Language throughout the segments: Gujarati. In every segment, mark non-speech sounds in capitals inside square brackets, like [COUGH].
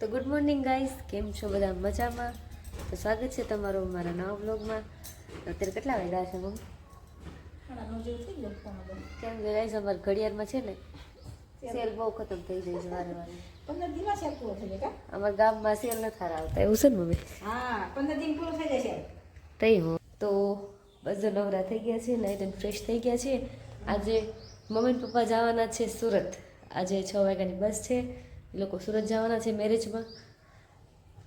તો ગુડ મોર્નિંગ ગાઈસ કેમ છો બધા? મજામાં? તો સ્વાગત છે તમારું મારા નવા બ્લોગમાં અત્યારે કેટલા વાગ્યા છે મમ્મી? કેમ કે ગાઈસ અમારા ઘડિયાળમાં છે ને સેલ. બહુ ખતમ થઈ જાય છે વારે વારે? અમારા ગામમાં સેલ નથી સારા આવતા એવું છે ને મમ્મી? હા પંદર દિન પૂરો થઈ છે તઈ હું. તો બસ નવરા થઈ ગયા છે નાઈટ એન્ડ ફ્રેશ થઈ ગયા છે. આજે મમ્મી પપ્પા જવાના છે સુરત. આજે છ વાગ્યાની બસ છે. એ લોકો સુરત જવાના છે મેરેજમાં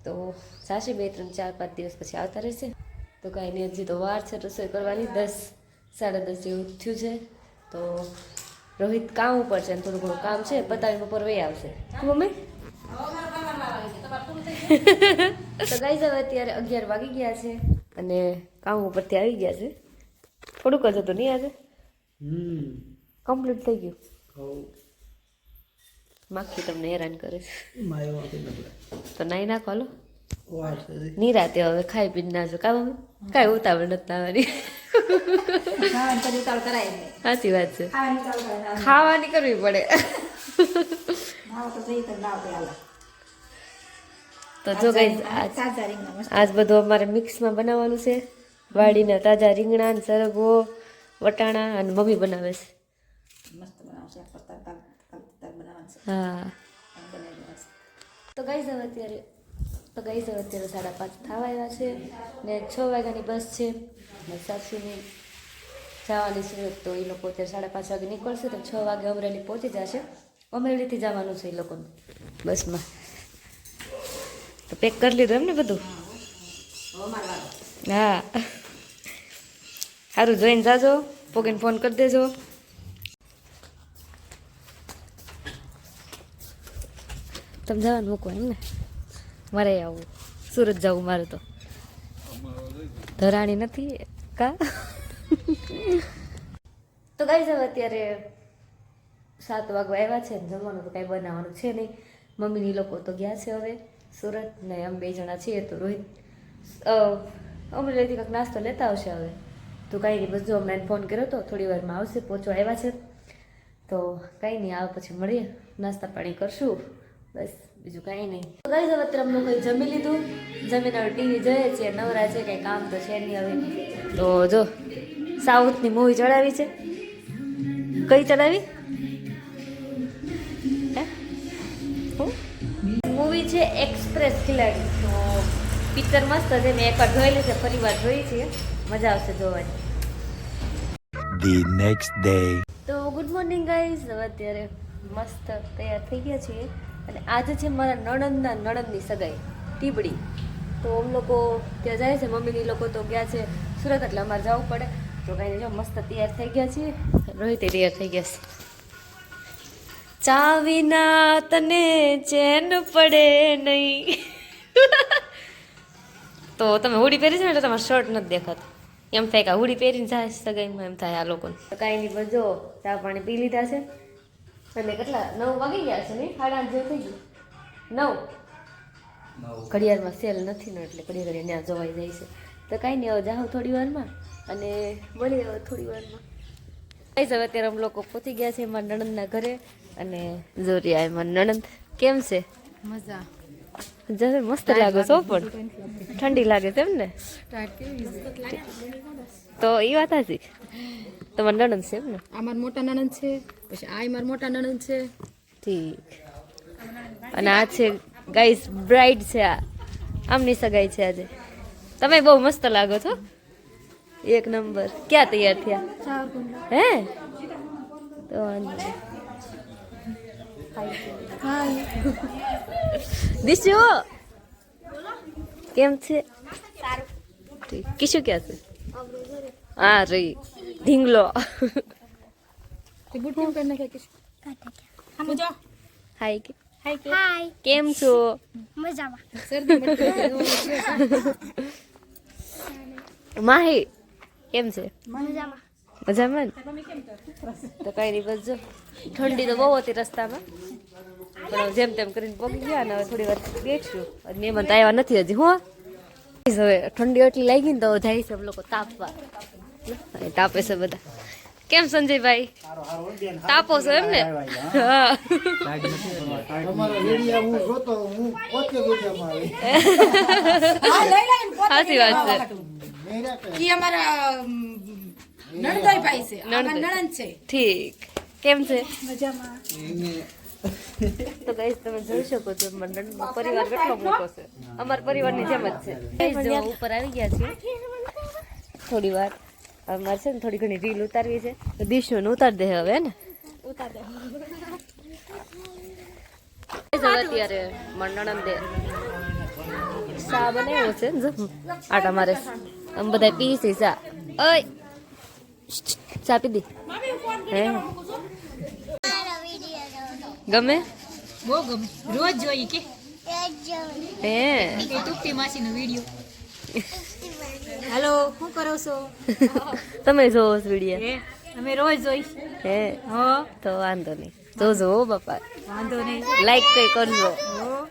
તો સાચે બે ત્રણ ચાર પાંચ દિવસ પછી આવતા રહેશે. તો કાંઈ નહીં હજી તો વાર છે રસોઈ કરવાની. દસ સાડા દસ જેવું થયું છે. તો રોહિત કામ ઉપર છે થોડું ઘણું કામ છે. પતાવી બપોર વહી આવશે. મમ્મી? તો ગાઈઝ હવે અત્યારે અગિયાર વાગી ગયા છે અને કામ ઉપરથી આવી ગયા છે. થોડુંક જ હતું નહીં આજે? હમ. કમ્પ્લીટ થઈ ગયું. માખી તમને હેરાન કરે છે. તો નાઈ નાખો હાલો. નિરાતે હવે ખાઈ પી નાજો કામ કાંઈ ઉતાવળ નથી આવવાની સાચી વાત છે. ખાવાની કરવી પડે. તો જો કઈ આજ તાજા રીંગણા મસ્ત. આજ બધું અમારે મિક્સમાં બનાવવાનું છે. વાડીના તાજા રીંગણા ને સરગવો વટાણા અને મમ્મી બનાવે છે મસ્ત બનાવશે. આ પત્તા તલ- તલ- તલ બનાવવાનું છે. હા. તો ગઈ હવે અત્યારે તો ગઈ હવે અત્યારે સાડા પાંચ થવા આવ્યા છે ને છ વાગ્યાની બસ છે. ને સાસુને જવાની છે, તો એ લોકો અત્યારે સાડા પાંચ વાગે નીકળશે, તો છ વાગે અમરેલી પહોંચી જશે. અમરેલીથી જવાનું છે એ લોકોને બસમાં. તો પેક કરી લીધું એમ ને બધું. હા. સારું જોઈને જાજો. પોગીને ફોન કરી દેજો. તમે જવાનું મૂકો એમ ને? મારે આવું. સુરત જવું મારે તો. ધરાણી નથી કા? તો ગાઈ જાવ અત્યારે સાત વાગવા આવ્યા છે જમવાનું તો કાંઈ બનાવવાનું છે નહીં. મમ્મીની લોકો તો ગયા છે હવે સુરત ને અમે બે જણા છીએ તો રોહિત અમરેલીથી કંઈક નાસ્તો લેતા આવશે હવે. તો કાંઈ નહીં, બસ જો હમણાં ફોન કર્યો તો થોડી વારમાં આવશે, પહોંચવા આવ્યા છે. તો કાંઈ નહીં, આવે પછી મળીએ. નાસ્તા પાણી કરશું. બસ બીજું કાંઈ નહીં. તો ગાઈ હવે અત્યારે અમે લોકોએ જમી લીધું? જમીને હવે ટીવી જોઈએ છીએ નવરા છે કંઈ કામ તો છે નહીં હવે. તો જો સાઉથની મૂવી ચડાવી છે. કઈ ચડાવી? મૂવી છે એક્સપ્રેસ ખિલાડી તો પિક્ચર મસ્ત છે મેં એકવાર જોયેલી છે ફરી વાર જોઈ છે મજા આવશે જોવાની. The નેક્સ્ટ ડે તો ગુડ મોર્નિંગ ગાઈઝ હવે અત્યારે મસ્ત તૈયાર થઈ ગયા છીએ. અને આજે છે મારા નણંદના નણંદની સગાઈ, ટીબડી. તો અમ લોકો ત્યાં જાય છે, મમ્મીની લોકો તો ગયા છે સુરત, એટલે અમારે જવું પડે. તો કાંઈ જો મસ્ત તૈયાર થઈ ગયા છીએ. રોહિતે તૈયાર થઈ ગયા છે. ચાવીના તને ચેન પડે નહીં. તો તમે હુડી પહેરી છે ને એટલે તમારે શર્ટ નથી દેખાતો. એમ થાય કે હુડી પહેરીને જાય સગાઈમાં, એમ થાય આ લોકોને. કાંઈ નહીં બધો ચા પાણી પી લીધા છે. અને કેટલા? નવ વાગી ગયા છે નહીં? સાડા આઠ જેવું થઈ ગયું. નવ? ઘડિયાળમાં સેલ નથી ને એટલે ઘડી ઘડી ત્યાં જવાઈ જાય છે. તો કાંઈ નહીં હવે જાઓ થોડી વારમાં અને મળી હવે થોડી વારમાં. કઈ હવે અત્યારે અમે લોકો પહોંચી ગયા છે મારા નણંદના ઘરે અને જોરિયા મારા નણંદ કેમ છે? મજા. જરા મસ્ત લાગે છો પણ. ઠંડી લાગે છે એમ ને? તો એ વાત હતી તમારા નણંદ છે એમ ને? આ મારા મોટા નણંદ છે પછી આ મારા મોટા નણંદ છે. ઠીક. અને આ છે ગાઈસ બ્રાઇડ છે આ. આમની સગાઈ છે આજે. તમે બહુ મસ્ત લાગો છો. એક નંબર. ક્યાં તૈયાર થયા? હે? તો વાંધો નહીં. દિશુ કેમ છે ઠીક કિશુ ક્યાં છે હા રહી ઢીંગલો તે બુટ કેમ કરી નાખ્યા કિશુ? આમાં જો. હાય કે હાય કે. કેમ છો શરદી મટી માહી કેમ છે મજામાં મજામાં તો કઈ નહીં બસ જો. ઠંડી તો બહુ હતી રસ્તામાં. પણ જેમ તેમ કરીને પગી ગયા ને હવે થોડી વાર બેઠશું અને મહેમાન તો આવ્યા નથી હજી હું? હવે ઠંડી એટલી લાગી ને તો જાય છે લોકો તાપવા. તાપે છે બધા. કેમ સંજયભાઈ? તાપો છો એમ [LAUGHS] ને સાચી વાત છે. છે. નણંદ છે. ઠીક. કેમ છે? મજામાં. તો ગાઈસ તમે જોઈ શકો છો મંડળનો પરિવાર કેટલો મોટો છે. અમારા પરિવારની જેમ જ છે. ઉપર આવી ગયા છે થોડી વાર. અમારે છે ને થોડી ઘણી રીલ ઉતારવી છે. તો દિશુને ઉતાર દે હવે ને? ઉતાર દે. અત્યારે મંડળમ દે બને બનાવ્યો છે ને જો. આટા મારે. આમ બધા પી છે. સા ઓય! ચા દી. હે? ગમે? બહુ ગમે. રોજ જોઈ કે? હે? કે તુપ્પી માસીનો વિડિયો. હેલો શું કરો છો? [LAUGHS] તમે જોવો છો વીડિયો? હે? અમે રોજ જોઈ. હે? હો? તો વાંધો નહીં. જોજો જો બાપા. વાંધો નહીં. લાઈક કઈ કરજો. હો?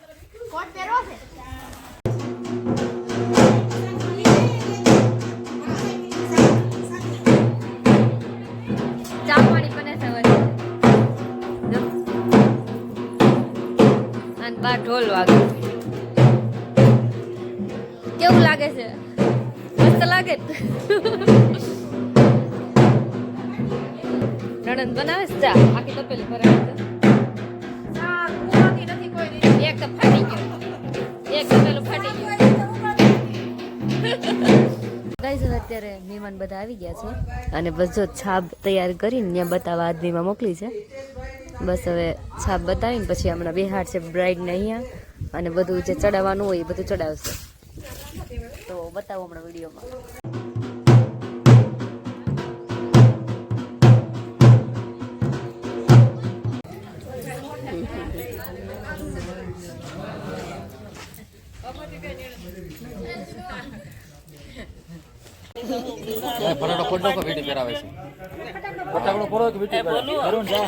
ચા બાર ઢોલ વાગે. કેવું લાગે છે? મસ્ત લાગે? નણંદ બનાવે છે? ચા આખી તપેલી ભરાય છે. એક તો ફાટી ગયો. એક તપેલું ફાટી ગયું. ગાઈઝ અત્યારે મહેમાન બધા આવી ગયા છે. અને બસ જો છાપ તૈયાર કરીને ત્યાં બતાવવા આદમીમાં મોકલી છે. બસ હવે છાપ બતાવીને પછી હમણાં બિહાર છે બ્રાઇડને અહીંયા. અને બધું જે ચડાવવાનું હોય એ બધું ચડાવશે. તો બતાવો હમણાં વિડીયોમાં. ફટાફટ ફોડો કે વીટી કરાવે છે? ફટાકડો ફોડો કે વીડિયો કરાવે વરુણ જા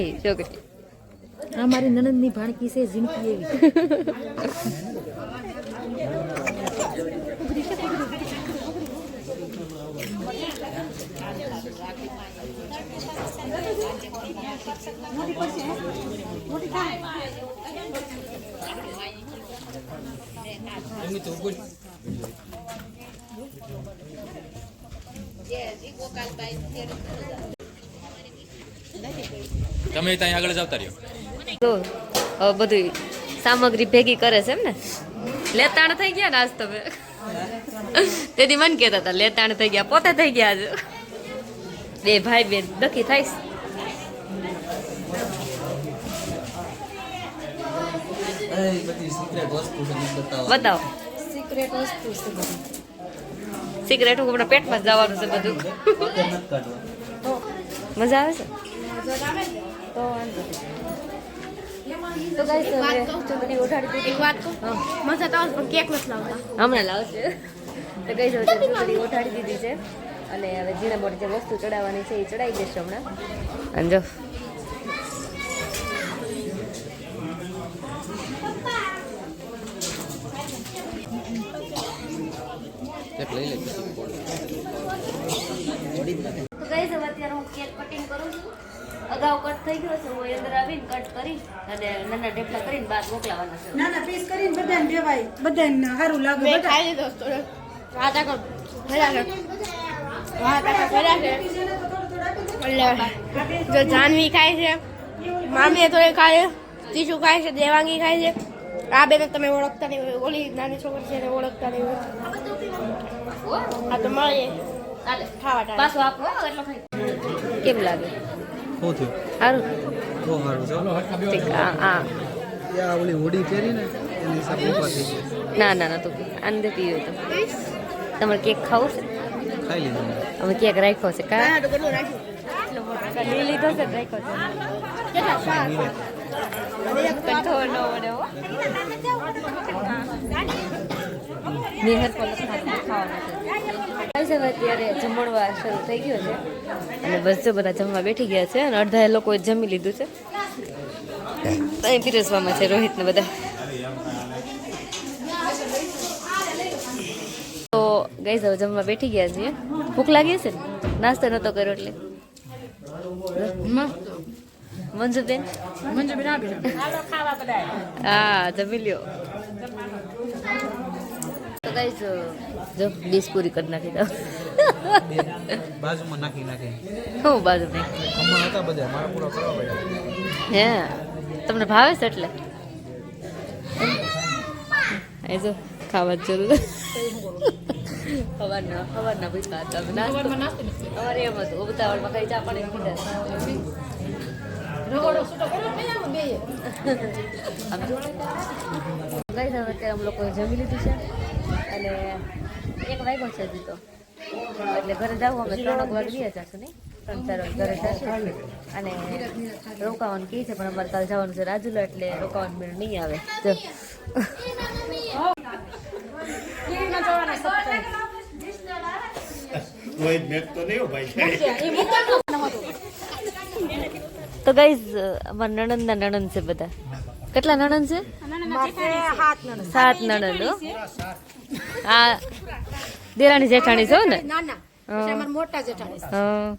આઈ છોકરી આ મારી નણંદની ભાણકી છે જિંદગી એવી. તમે ત્યાં આગળ જતા રહ્યો? તો બધું સામગ્રી ભેગી કરે છે એમ ને? લેતાણ થઈ ગયા ને આજ તમે તેથી મન કહેતા હતા લેતાણ થઈ ગયા પોતે થઈ ગયા આજે બે ભાઈ બેન દખી થાય. બતાવો. સિક્રેટ વસ્તુ છે હમણાં પેટમાં જ જવાનું છે બધું. મજા આવે છે? તો તો guys, હવે ચૂંટણી ઉઠાડી દીધી. વાત કહું? મજા તો પણ કેક નથી લાવતા. હમણાં લાવશે. તો કઈ જો ચૂંટણી ઉઠાડી દીધી છે. અને હવે ઝીણા મોટી જે વસ્તુ ચડાવવાની છે એ ચડાવી દેશે હમણાં. અને જો. લઈ લે પછી બોલ. તો ગઈ હવે અત્યારે હું કેક કટિંગ કરું છું અગાઉ કટ થઈ ગયો છે હું અંદર આવીને કટ કરી અને નાના ઢેફલા કરીને બહાર મોકલાવાના છે. ના ના પીસ કરીને બધાને દેવાય બધાને સારું લાગે મેં બધા. ખાઈ લીધો થોડો વાત આગળ ફર્યા છે વાત આગળ ફર્યા છે એટલે જો જાનવી ખાય છે મામી તો એ ખાય છે તીસુ ખાય છે દેવાંગી ખાય છે. આ બેને તમે ઓળખતા નહીં હોય ઓલી નાની છોકરી છે એને ઓળખતા નહીં હોય. આ તો મળીએ. ચાલે. ખાવા ટાણે. પાછો આપો હો, એટલો ખાઈ. કેમ લાગે? શું થયું? સારું બહુ સારું છે? ઠીક આ આ ઓલી હોડી પહેરી ને એની હિસાબ ના ના ના તો આને દે પીવું તો. તમારે કેક ખાવું છે? ખાઈ લીધો અમે કેક રાખ્યો છે કા? તો કેટલું લીધો છે રાખ્યો છે. કંઠો ન વળે હો. નિહર ખાવાના છે. અત્યારે જમણવા શરૂ થઈ ગયો છે. અને બસ જો બધા જમવા બેઠી ગયા છે અને અડધા લોકોએ જમી લીધું છે. અહીં પીરસવામાં છે રોહિતને બધા. તો ગઈ હવે જમવા બેઠી ગયા છીએ. ભૂખ લાગી છે ને? નાસ્તો નતો કર્યો એટલે. મંજુબેન? હા જમી લ્યો. તો ગાઈસ જો ડીશ પૂરી કરી નાખી દઉં. બાજુમાં નાખી નાખી. હું બાજુ નહીં હમણાં હતા બધા મારા પૂરા કરવા પડ્યા. હે તમને ભાવે છે એટલે? એ જો ખાવા જ જરૂર સવારના સવારના ભૂખા હતા અમારે એમ હતું ઉતાવળમાં કઈ ચા પાણી પીધા [LAUGHS] અમે લોકોએ જમી લીધું છે. અને એક વાગ્યો છે હજી તો. એટલે ઘરે જવું અમે ત્રણ વાગે જશું નહીં? ત્રણ ચાર વાગે ઘરે જશું. અને રોકાવાનું કહે છે પણ અમારે કાલે જવાનું છે રાજુલા એટલે રોકાવાનું મેળ નહીં આવે. જો. તો ગાઈઝ અમારા નણંદના નણંદ છે બધા. કેટલા નણંદ છે? સાત નણંદ હો. આ દેરાણી જેઠાણી છો ને? નાના પછી અમારા મોટા જેઠાણી હા.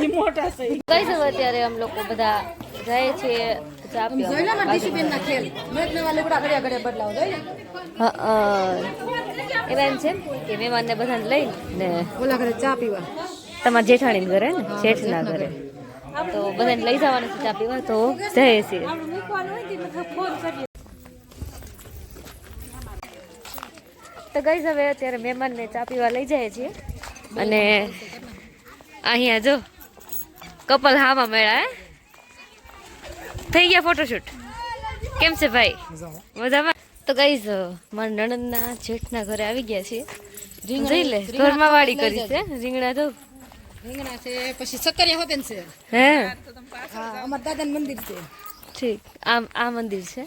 કઈ જવું અત્યારે આમ લોકો બધા જાય છે એમાં એમ છે કે મહેમાનને બધાને લઈને ઓલા ઘરે ચા પીવા. તમારા જેઠાણી ઘરે ને? શેઠના ઘરે. તો બધાને લઈ જવાનું છે ચા પીવા તો જઈએ છીએ તો ગઈ હવે અત્યારે મહેમાનને ચા પીવા લઈ જાય છીએ. અને અહીંયા જો કપલ હામાં મેળા થઈ ગયા ફોટોશૂટ કેમ છે ભાઈ? મજામાં? તો ગઈઝ મારા નણંદના જેઠના ઘરે આવી ગયા છીએ. ઘરમાં વાડી કરી છે રીંગણા તો રીંગણા છે પછી સક્કરિયા હોતે છે હે હા અમાર દાદાનું મંદિર છે ઠીક આમ આ મંદિર છે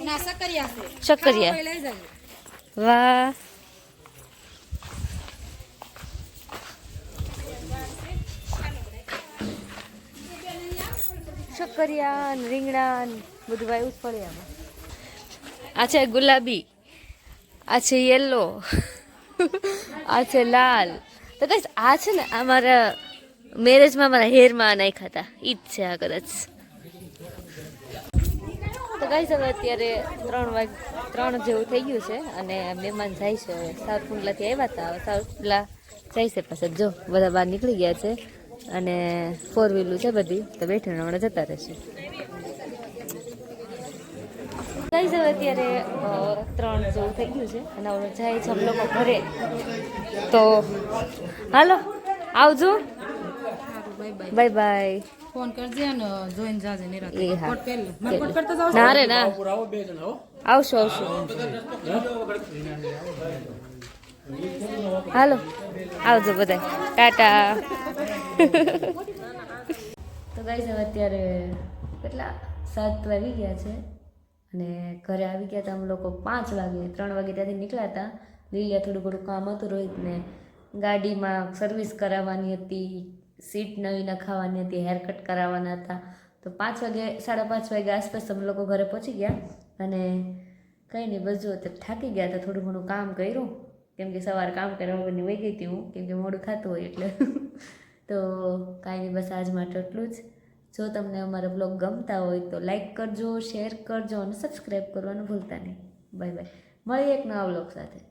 ના સક્કરિયા છે શક્કરિયા લઈ જાય વાહ શક્કરિયા રીંગણા બધું વાયું આ છે ગુલાબી આ છે યલો આ છે લાલ તો કઈ આ છે ને આ મારા મેરેજમાં મારા હેરમાં નાખ્યા હતા. ઈ જ છે આ કદાચ. તો ગાઈસ હવે અત્યારે ત્રણ વાગ, ત્રણ જેવું થઈ ગયું છે અને મહેમાન જાય છે. સાવરકુંડલાથી આવ્યા હતા. સાઉથ સાવરકુંડલા જાય છે પાછા. જો, બધા બહાર નીકળી ગયા છે અને ફોર વ્હીલું છે બધી. તો બેઠીને હમણાં જતા રહેશે. હવે અત્યારે ત્રણ જેવું થઈ ગયું છે અને હવે જાય છે લોકો ઘરે. તો હાલો આવજો. બાય બાય ફોન કરજે અને જોઈને જાજે નિરાતે એ હા. કોટ પહેરલે. મને કોટ જાવ ના રે ના. આવશો આવશો. હાલો આવજો બધા ટાટા. તો ગાઈઝ હવે અત્યારે કેટલા? સાત વાગી ગયા છે. અને ઘરે આવી ગયા હતા અમે લોકો પાંચ વાગે, ત્રણ વાગે ત્યાંથી નીકળ્યા હતા લીલિયા થોડું ઘણું કામ હતું રોહિતને ગાડીમાં સર્વિસ કરાવવાની હતી સીટ નવી નખાવવાની હતી હેર કટ કરાવવાના હતા. તો પાંચ વાગે, સાડા પાંચ વાગે આસપાસ અમે લોકો ઘરે પહોંચી ગયા અને કંઈ નહીં, બસ જો થાકી ગયા હતા, થોડું ઘણું કામ કર્યું. કેમ કે સવારે કામ કરવા વગરની વહી ગઈ હતી હું, કેમ કે મોડું થતું હોય એટલે. [LAUGHS] તો કાંઈ નહીં, બસ આજ માટે એટલું જ. જો તમને અમારા બ્લોગ ગમતા હોય તો લાઈક કરજો શેર કરજો અને સબસ્ક્રાઈબ કરવાનું ભૂલતા નહીં. બાય બાય મળીએ એક નવા બ્લોગ સાથે.